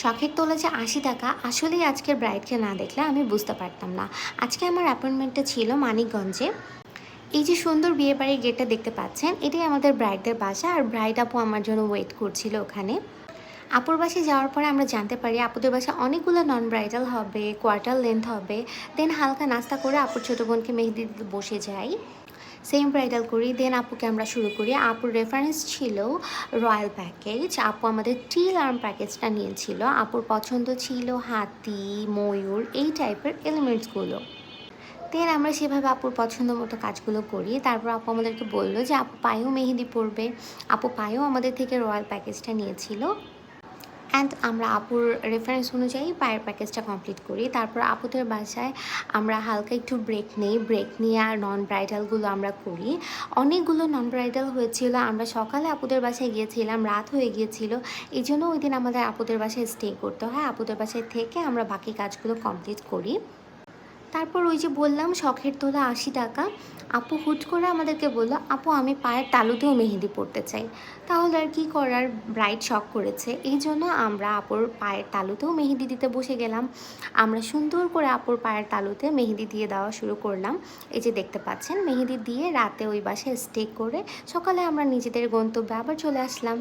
শখের তোলা যে আশি টাকা, আসলেই আজকের ব্রাইডকে না দেখলে আমি বুঝতে পারতাম না। আজকে আমার অ্যাপয়েন্টমেন্টটা ছিল মানিকগঞ্জে। এই যে সুন্দর বিয়ে বাড়ির গেটটা দেখতে পাচ্ছেন, এটাই আমাদের ব্রাইডদের বাসা আর ব্রাইড আপু আমার জন্য ওয়েট করছিল ওখানে। আপুর বাসে যাওয়ার পরে আমরা জানতে পারি আপুদের বাসায় অনেকগুলো নন ব্রাইডাল হবে কোয়ার্টার লেন্থ হবে দেন হালকা নাস্তা করে আপুর ছোটো বোনকে মেহেদি বসে যাই। সেম ব্রাইডাল করি দেন আপুকে আমরা শুরু করি। আপুর রেফারেন্স ছিল রয়্যাল প্যাকেজ আপু আমাদের টিল আর্ম প্যাকেজটা নিয়েছিল। আপুর পছন্দ ছিল হাতি, ময়ূর, এই টাইপের এলিমেন্টসগুলো দেন আমরা সেভাবে আপুর পছন্দ মতো কাজগুলো করি। তারপর আপু আমাদেরকে বলল যে, আপু পায়েও মেহেদি পরবে। আপু পায়েও আমাদের থেকে রয়্যাল প্যাকেজটা নিয়েছিল। অ্যান্ড আমরা আপুর রেফারেন্স অনুযায়ী পায়ের প্যাকেজটা কমপ্লিট করি। তারপর আপুদের বাসায় আমরা হালকা একটু ব্রেক নেই। ব্রেক নিয়ে আর নন ব্রাইডালগুলো আমরা করি। অনেকগুলো নন ব্রাইডাল হয়েছিল। আমরা সকালে আপুদের বাসায় গিয়েছিলাম, রাত হয়ে গিয়েছিল। এই জন্য ওই দিন আমাদের আপুদের বাসায় স্টে করতে। হয়, আপুদের বাসায় থেকে আমরা বাকি কাজগুলো কমপ্লিট করি। তারপর ওই যে বললাম, শখের তোলা আশি টাকা। আপু হুট করে আমাদেরকে বলল, আপু, আমি পায়ের তালুতেও মেহেদি পড়তে চাই। তাহলে আর কি করার? ব্রাইট শখ করেছে। এই জন্য আমরা আপুর পায়ের তালুতেও মেহেদি দিতে বসে গেলাম। আমরা সুন্দর করে আপুর পায়ের তালুতে মেহেদি দিয়ে দেওয়া শুরু করলাম। এই যে দেখতে পাচ্ছেন, মেহেদি দিয়ে রাতে ওই বাসায় স্টে করে সকালে আমরা নিজেদের গন্তব্যে আবার চলে আসলাম।